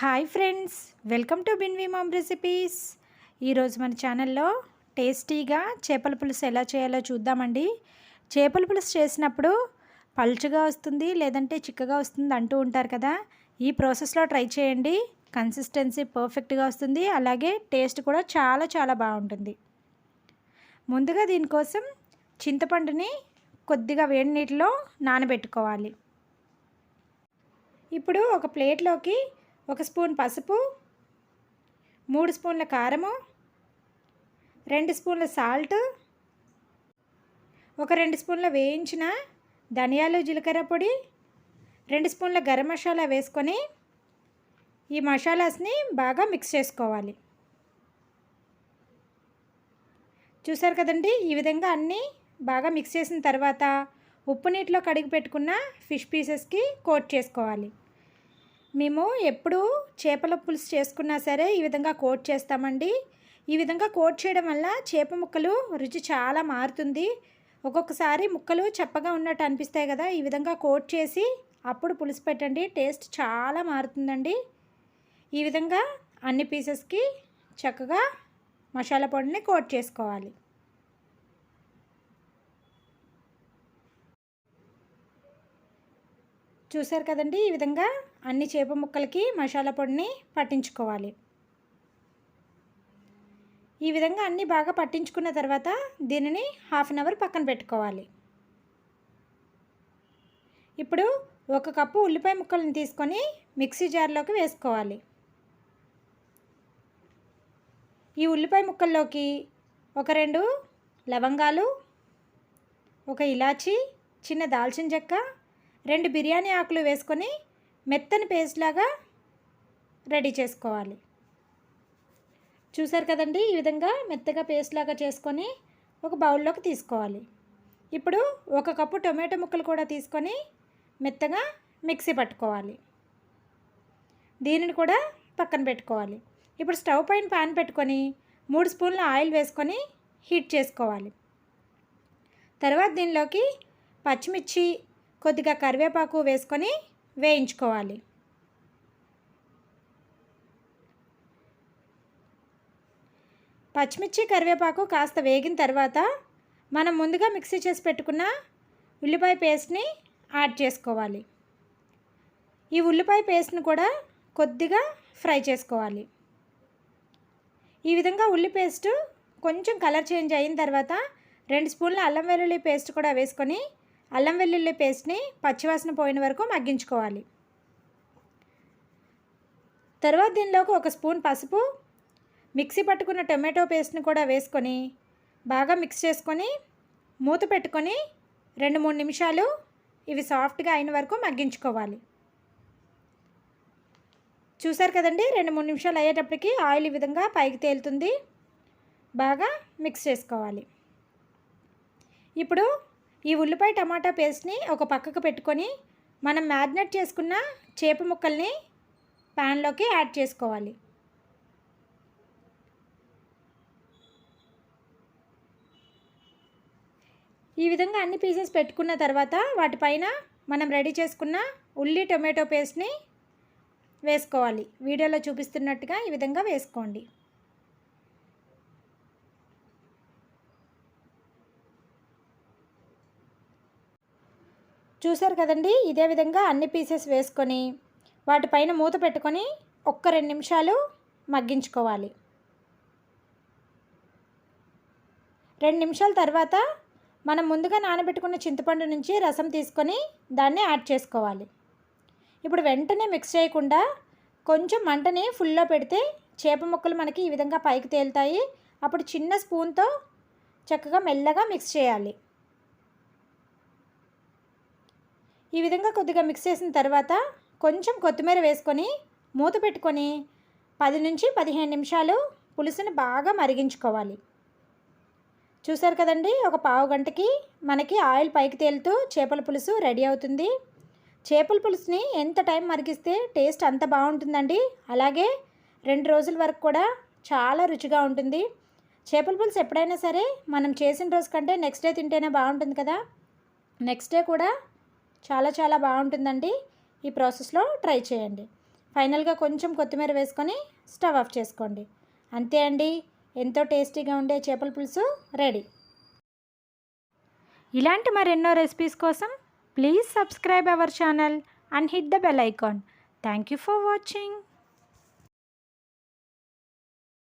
Hi friends welcome to బిన్వి mom recipes. ఈరోజు మన ఛానల్లో టేస్టీగా చేపల పులుసు ఎలా చేయాలో చూద్దామండి. చేపల పులుసు చేసినప్పుడు పలుచగా వస్తుంది లేదంటే చిక్కగా వస్తుంది అంటూ ఉంటారు కదా. ఈ ప్రాసెస్లో ట్రై చేయండి. కన్సిస్టెన్సీ పర్ఫెక్ట్గా వస్తుంది అలాగే టేస్ట్ కూడా చాలా చాలా బాగుంటుంది. ముందుగా దీనికోసం చింతపండుని కొద్దిగా వేడి నీటిలో నానబెట్టుకోవాలి. ఇప్పుడు ఒక ప్లేట్లోకి ఒక స్పూన్ పసుపు మూడు స్పూన్ల కారము రెండు స్పూన్ల సాల్ట్ ఒక రెండు స్పూన్ల వేయించిన ధనియాలు జీలకర్ర పొడి రెండు స్పూన్ల గరం మసాలా వేసుకొని ఈ మసాలాస్ని బాగా మిక్స్ చేసుకోవాలి. చూసారు కదండి? ఈ విధంగా అన్నీ బాగా మిక్స్ చేసిన తర్వాత ఉప్పు నీటిలో కడిగి పెట్టుకున్న ఫిష్ పీసెస్కి కోట్ చేసుకోవాలి. మేము ఎప్పుడు చేపల పులుసు చేసుకున్నా సరే ఈ విధంగా కోట్ చేస్తామండి. ఈ విధంగా కోట్ చేయడం వల్ల చేప ముక్కలు రుచి చాలా మారుతుంది. ఒక్కొక్కసారి ముక్కలు చప్పగా ఉన్నట్టు అనిపిస్తాయి కదా ఈ విధంగా కోట్ చేసి అప్పుడు పులుసు పెట్టండి టేస్ట్ చాలా మారుతుందండి. ఈ విధంగా అన్ని పీసెస్కి చక్కగా మసాలా పొడిని కోట్ చేసుకోవాలి. చూసారు కదండి ఈ విధంగా అన్ని చేప ముక్కలకి మసాలా పొడిని పట్టించుకోవాలి. ఈ విధంగా అన్నీ బాగా పట్టించుకున్న తర్వాత దీనిని హాఫ్ అన్ అవర్ పక్కన పెట్టుకోవాలి. ఇప్పుడు ఒక కప్పు ఉల్లిపాయ ముక్కలను తీసుకొని మిక్సీ జార్లోకి వేసుకోవాలి. ఈ ఉల్లిపాయ ముక్కల్లోకి ఒక రెండు లవంగాలు ఒక ఇలాచి చిన్న దాల్చిన చెక్క రెండు బిర్యానీ ఆకులు వేసుకొని మెత్తని పేస్ట్ లాగా రెడీ చేసుకోవాలి. చూసారు కదండి? ఈ విధంగా మెత్తగా పేస్ట్ లాగా చేసుకొని ఒక బౌల్లోకి తీసుకోవాలి. ఇప్పుడు ఒక కప్పు టొమాటో ముక్కలు కూడా తీసుకొని మెత్తగా మిక్సీ పట్టుకోవాలి. దీనిని కూడా పక్కన పెట్టుకోవాలి. ఇప్పుడు స్టవ్ పైన పాన్ పెట్టుకొని మూడు స్పూన్ల ఆయిల్ వేసుకొని హీట్ చేసుకోవాలి. తర్వాత దీనిలోకి పచ్చిమిర్చి కొద్దిగా కరివేపాకు వేసుకొని వేయించుకోవాలి. పచ్చిమిర్చి కరివేపాకు కాస్త వేగిన తర్వాత మనం ముందుగా మిక్సీ చేసి పెట్టుకున్న ఉల్లిపాయ పేస్ట్ని యాడ్ చేసుకోవాలి. ఈ ఉల్లిపాయ పేస్ట్ని కూడా కొద్దిగా ఫ్రై చేసుకోవాలి. ఈ విధంగా ఉల్లి పేస్ట్ కొంచెం కలర్ చేంజ్ అయిన తర్వాత రెండు స్పూన్ల అల్లం వెల్లుల్లి పేస్ట్ కూడా వేసుకొని అల్లం వెల్లుల్లి పేస్ట్ని పచ్చివాసన పోయిన వరకు మగ్గించుకోవాలి. తర్వాత దీనిలోకి ఒక స్పూన్ పసుపు మిక్సీ పట్టుకున్న టొమాటో పేస్ట్ని కూడా వేసుకొని బాగా మిక్స్ చేసుకొని మూత పెట్టుకొని రెండు మూడు నిమిషాలు ఇవి సాఫ్ట్గా అయిన వరకు మగ్గించుకోవాలి. చూసారు కదండి? రెండు మూడు నిమిషాలు అయ్యేటప్పటికి ఆయిల్ ఈ విధంగా పైకి తేలుతుంది. బాగా మిక్స్ చేసుకోవాలి. ఇప్పుడు ఈ ఉల్లిపాయ టమాటా పేస్ట్ని ఒక పక్కకు పెట్టుకొని మనం మ్యారినేట్ చేసుకున్న చేప ముక్కల్ని ప్యాన్లోకి యాడ్ చేసుకోవాలి. ఈ విధంగా అన్ని పీసెస్ పెట్టుకున్న తర్వాత వాటిపైన మనం రెడీ చేసుకున్న ఉల్లి టొమాటో పేస్ట్ని వేసుకోవాలి. వీడియోలో చూపిస్తున్నట్టుగా ఈ విధంగా వేసుకోండి. చూసారు కదండి? ఇదే విధంగా అన్ని పీసెస్ వేసుకొని వాటిపైన మూత పెట్టుకొని ఒక్క రెండు నిమిషాలు మగ్గించుకోవాలి. రెండు నిమిషాల తర్వాత మనం ముందుగా నానబెట్టుకున్న చింతపండు నుంచి రసం తీసుకొని దాన్ని యాడ్ చేసుకోవాలి. ఇప్పుడు వెంటనే మిక్స్ చేయకుండా కొంచెం మంటని ఫుల్లో పెడితే చేప ముక్కలు మనకి ఈ విధంగా పైకి తేలుతాయి. అప్పుడు చిన్న స్పూన్తో చక్కగా మెల్లగా మిక్స్ చేయాలి. ఈ విధంగా కొద్దిగా మిక్స్ చేసిన తర్వాత కొంచెం కొత్తిమీర వేసుకొని మూత పెట్టుకొని పది నుంచి పదిహేను నిమిషాలు పులుసుని బాగా మరిగించుకోవాలి. చూసారు కదండి? ఒక పావు గంటకి మనకి ఆయిల్ పైకి తేలుతూ చేపల పులుసు రెడీ అవుతుంది. చేపల పులుసుని ఎంత టైం మరిగిస్తే టేస్ట్ అంత బాగుంటుందండి. అలాగే రెండు రోజుల వరకు కూడా చాలా రుచిగా ఉంటుంది. చేపల పులుసు ఎప్పుడైనా సరే మనం చేసిన రోజు కంటే నెక్స్ట్ డే తింటేనే బాగుంటుంది కదా. నెక్స్ట్ డే కూడా చాలా చాలా బాగుంటుందండి. ఈ ప్రాసెస్లో ట్రై చేయండి. ఫైనల్గా కొంచెం కొత్తిమీర వేసుకొని స్టవ్ ఆఫ్ చేసుకోండి. అంతే అండి. ఎంతో టేస్టీగా ఉండే చేపల పులుసు రెడీ. ఇలాంటి మరెన్నో రెసిపీస్ కోసం please subscribe our channel and hit the bell icon. Thank you for watching.